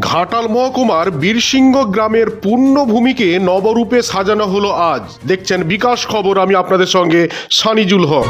ঘাটাল মহকুমার বীরসিংহ গ্রামের পূর্ণভূমিকে নবরূপে সাজানো হলো আজ। দেখছেন বিকাশ খবর, আমি আপনাদের সঙ্গে সানিজুল হক।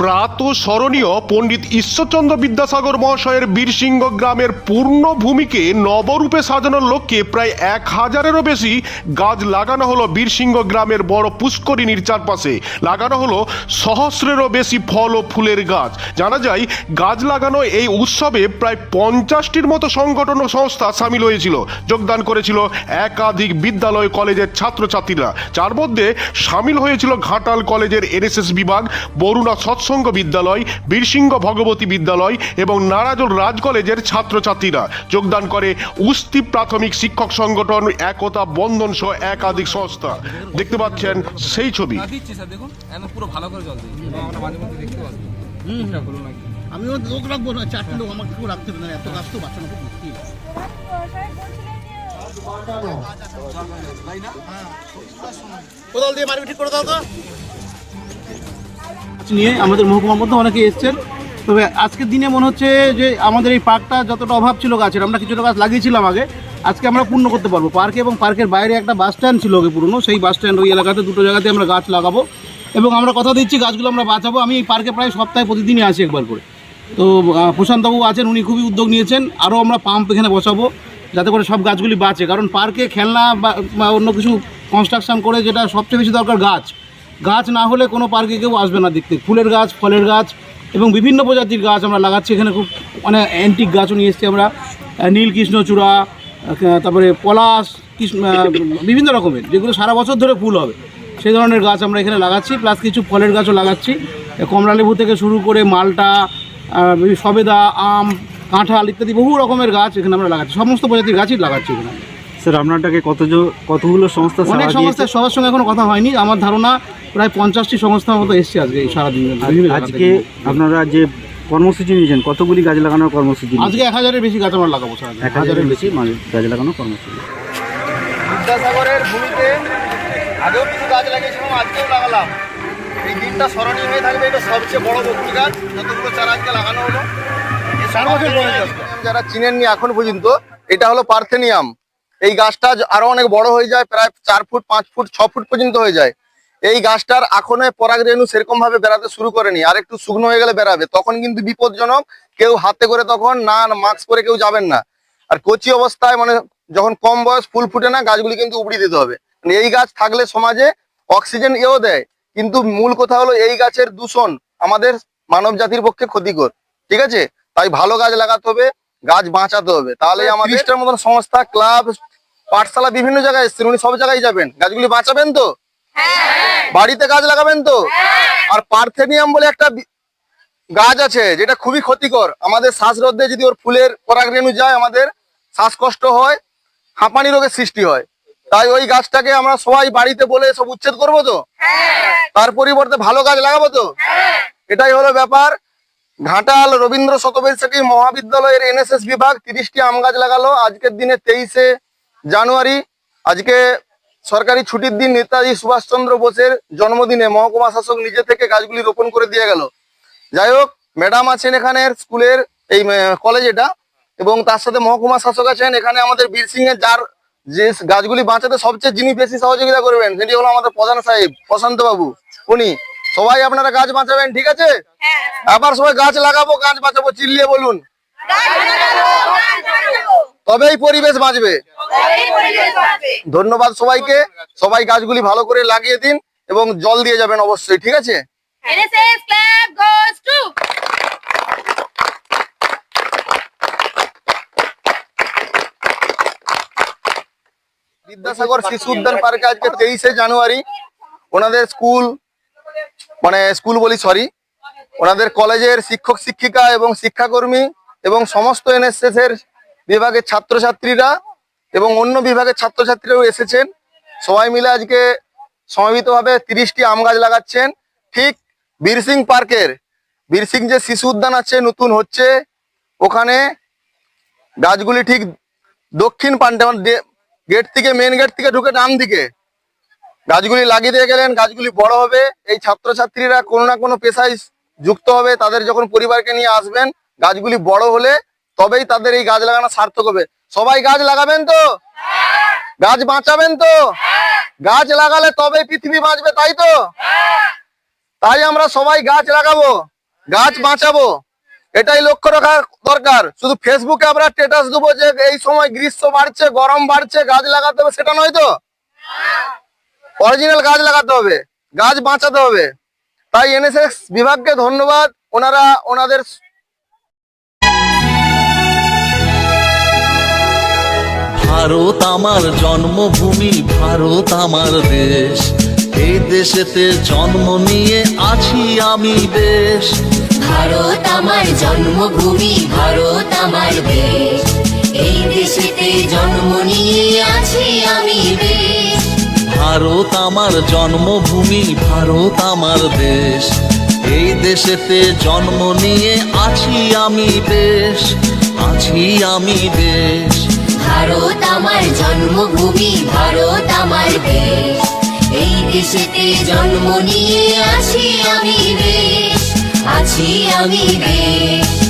প্রাত স্মরণীয় পণ্ডিত ঈশ্বরচন্দ্র বিদ্যাসাগর মহাশয়ের বীরসিংহ গ্রামের পূর্ণভূমিকে নবরূপে সাজানোর লক্ষ্যে প্রায় এক হাজারেরও বেশি গাছ লাগানো হলো বীরসিংহ গ্রামের বড় পুষ্করিণীর চারপাশে। লাগানো হলো সহস্রেরও বেশি ফল ও ফুলের গাছ। জানা যায়, গাছ লাগানো এই উৎসবে প্রায় পঞ্চাশটির মতো সংগঠন ও সংস্থা সামিল হয়েছিল। যোগদান করেছিল একাধিক বিদ্যালয় কলেজের ছাত্রছাত্রীরা। যার মধ্যে সামিল হয়েছিল ঘাটাল কলেজের এনএসএস বিভাগ, বরুণা সৎসঙ্গ বিদ্যালয় বীরসিংহ ভগবতী বিদ্যালয় এবং নারাজল রাজ কলেজের ছাত্রছাত্রীরা যোগদান করে উস্তি প্রাথমিক শিক্ষক সংগঠন একতা বন্ধন সহ একাধিক সংস্থা। দেখতে পাচ্ছেন সেই ছবি। না দিচ্ছি স্যার দেখুন। পুরো ভালো করে জল দিই এবং আমরা মাঝে মধ্যে দেখতে পাচ্ছি ঠিকঠাক হলো নাকি? আমিও লোক রাখব না চারটে লোক আমাকে কেউ রাখতে হবে না এত গাছ তো বাঁচানো খুব মুশকিল কোদাল দিয়ে মারবি ঠিক করে দাও তো। নিয়ে আমাদের মহকুমার মধ্যে অনেকে এসছেন। তবে আজকের দিনে মনে হচ্ছে যে আমাদের এই পার্কটা যতটা অভাব ছিল গাছের, আমরা কিছুটা গাছ লাগিয়েছিলাম আগে। আজকে আমরা পূর্ণ করতে পারব। পার্কে এবং পার্কের বাইরে একটা বাস স্ট্যান্ড ছিল আগে পুরনো, সেই বাস স্ট্যান্ড ওই এলাকাতে দুটো জায়গাতে আমরা গাছ লাগাবো এবং আমরা কথা দিচ্ছি, গাছগুলো আমরা বাঁচাবো। আমি এই পার্কে প্রায় সপ্তাহে প্রতিদিনই আসি একবার করে। তো প্রশান্তবাবু আছেন, উনি খুবই উদ্যোগ নিয়েছেন। আরও আমরা পাম্প এখানে বসাবো যাতে করে সব গাছগুলি বাঁচে। কারণ পার্কে খেলনা বা অন্য কিছু কনস্ট্রাকশন করে যেটা সবচেয়ে বেশি দরকার গাছ। গাছ না হলে কোনো পার্কে কেউ আসবে না দেখতে। ফুলের গাছ ফলের গাছ এবং বিভিন্ন প্রজাতির গাছ আমরা লাগাচ্ছি। এখানে খুব মানে অ্যান্টিক গাছও নিয়ে এসেছি আমরা। আহ, নীল কৃষ্ণচূড়া আহ, তারপরে পলাশ কৃষ্ণ বিভিন্ন রকমের যেগুলো সারা বছর ধরে ফুল হবে। সেই ধরনের গাছ আমরা এখানে লাগাচ্ছি প্লাস কিছু ফলের গাছও লাগাচ্ছি। কমলা লেবু থেকে শুরু করে মালটা সবেদা আম কাঁঠাল ইত্যাদি বহু রকমের গাছ এখানে আমরা লাগাচ্ছি। সমস্ত প্রজাতির গাছই লাগাচ্ছি এখানে। স্যার আপনারটাকে কত কতগুলো সংস্থা অনেক সাড়া সংস্থার সবার সঙ্গে এখনও কথা হয়নি। আমার ধারণা প্রায় পঞ্চাশটি সংস্থার মতো এসছে আজকে এই সারাদিন আজকে আপনারা যে কর্মসূচি নিয়েছেন কতগুলি গাছ লাগানোর কর্মসূচি আজকে এক হাজারের বেশি গাছ আমরা লাগাবো সারাদিন এক হাজারের বেশি মানে গাছ লাগানোর কর্মসূচি। বিদ্যাসাগরের ভূমিতে আগেও কিছু গাছ লাগিয়েছিলাম আজকেও লাগালাম। এই দিনটা স্মরণীয় হয়ে থাকবে এটা সবচেয়ে বড় ভক্তি গাছ। যতগুলো চারা আজকে লাগানো হলো। যারা চিনেননি এখন পর্যন্ত এটা হলো পার্থেনিয়াম। এই গাছটা আরও অনেক বড় হয়ে যায় প্রায় চার ফুট পাঁচ ফুট ছ ফুট পর্যন্ত হয়ে যায়। এই গাছটার এখনও পরাগ রেণু সেরকম ভাবে বেড়াতে শুরু করেনি। আর একটু শুকনো হয়ে গেলে বেড়াবে। তখন কিন্তু বিপদজনক কেউ হাতে করে তখন না মাস্ক পরে কেউ যাবেন না। আর কচি অবস্থায় মানে যখন কম বয়স ফুল ফুটে না গাছগুলি কিন্তু উপড়িয়ে দিতে হবে। মানে এই গাছ থাকলে সমাজে অক্সিজেন এও দেয়। কিন্তু মূল কথা হলো এই গাছের দূষণ আমাদের মানব জাতির পক্ষে ক্ষতিকর। ঠিক আছে? তাই ভালো গাছ লাগাতে হবে গাছ বাঁচাতে হবে। তাহলে আমাদের মতন সংস্থা ক্লাব পাঠশালা বিভিন্ন জায়গায় এসছেন উনি সব জায়গায় যাবেন। গাছগুলি বাঁচাবেন তো? বাড়িতে গাছ লাগাবেন তো? আর পার্থেনিয়াম বলে একটা গাছ আছে যেটা খুবই ক্ষতিকর। আমাদের শ্বাসরোধে যদি ওর ফুলের পরাগরেণু যায় আমাদের শ্বাসকষ্ট হয় হাঁপানি রোগের সৃষ্টি হয়। তাই ওই গাছটাকে আমরা সবাই বাড়িতে বলে সব উচ্ছেদ করব তো? তার পরিবর্তে ভালো গাছ লাগাবো তো? এটাই হলো ব্যাপার। ঘাটাল রবীন্দ্র শতবৈশাখী মহাবিদ্যালয়ের এনএসএস বিভাগ তিরিশটি আম গাছ লাগালো। আজকের দিনে তেইশে জানুয়ারি আজকে সরকারি ছুটির দিন নেতাজি সুভাষচন্দ্র বোসের জন্মদিনে মহকুমা শাসক নিজে থেকে গাছগুলি রোপণ করে দিয়ে গেল। যাই হোক ম্যাডাম আছেন এখানে স্কুলের এই কলেজ এটা এবং তার সাথে মহকুমা শাসক আছেন। এখানে আমাদের বীর সিং এর যার যে গাছগুলি বাঁচাতে সবচেয়ে যিনি বেশি সহযোগিতা করবেন সেটি হলো আমাদের প্রধান সাহেব প্রশান্ত বাবু। উনি সবাই আপনারা গাছ বাঁচাবেন ঠিক আছে? আবার সবাই গাছ লাগাবো গাছ বাঁচাবো চিল্লিয়ে বলুন। তবেই পরিবেশ বাঁচবে। ধন্যবাদ সবাইকে। সবাই গাছগুলি ভালো করে লাগিয়ে দিন এবং জল দিয়ে যাবেন অবশ্যই ঠিক আছে? বিদ্যাসাগর শিশু উদ্যান পার্কে আজকে তেইশে জানুয়ারি। ওনাদের স্কুল মানে স্কুল বলি সরি ওনাদের কলেজের শিক্ষক শিক্ষিকা এবং শিক্ষাকর্মী এবং সমস্ত এনএসএস এর বিভাগের ছাত্রছাত্রীরা এবং অন্য বিভাগের ছাত্রছাত্রীরাও এসেছেন। সবাই মিলে আজকে সমবেতভাবে তিরিশটি আম গাছ লাগাচ্ছেন। ঠিক বীরসিং পার্কের, বীরসিং যে শিশু উদ্যান আছে, নতুন হচ্ছে। ওখানে গাছগুলি ঠিক দক্ষিণ পান্ডে মানে গেট থেকে মেন গেট থেকে ঢুকে ডান দিকে। গাছগুলি লাগিয়ে দিয়ে গেলেন, গাছগুলি বড় হবে। এই ছাত্রছাত্রীরা কোনো না কোনো পেশায় যুক্ত হবে। তাদের যখন পরিবারকে নিয়ে আসবেন, গাছগুলি বড় হলে তবেই তাদের এই গাছ লাগানো সার্থক হবে। সবাই গাছ লাগাবেন তো? গাছ বাঁচাবেন তো? গাছ লাগালে তবেই পৃথিবী বাঁচবে, তাই তো? তাই আমরা সবাই গাছ লাগাবো, গাছ বাঁচাবো। এটাই লক্ষ্য রাখা দরকার। শুধু ফেসবুকে আমরা স্টেটাস দেবো যে এই সময় গ্রীষ্ম বাড়ছে, গরম বাড়ছে, গাছ লাগাতে হবে, সেটা নয় তো? অরিজিনাল গাছ লাগাতে হবে, গাছ বাঁচাতে হবে। তাই এনএসএস বিভাগকে ধন্যবাদ। ওনারা, ওনাদের ভারত আমার জন্মভূমি ভারত আমার দেশ। এই দেশেতে জন্ম নিয়ে আছি আমি বেশ। ভারত আমার জন্মভূমি ভারত আমার দেশ। এই দেশেতে জন্ম নিয়ে আছি আমি বেশ। ভারত আমার জন্মভূমি ভারত আমার দেশ। এই দেশেতে জন্ম নিয়ে আছি আমি বেশ। আছি আমি বেশ। ভারত আমার জন্মভূমি, ভারত আমার দেশ। এই দেশেতে জন্ম নিয়ে আছি আমি বেশ আছি আমি বেশ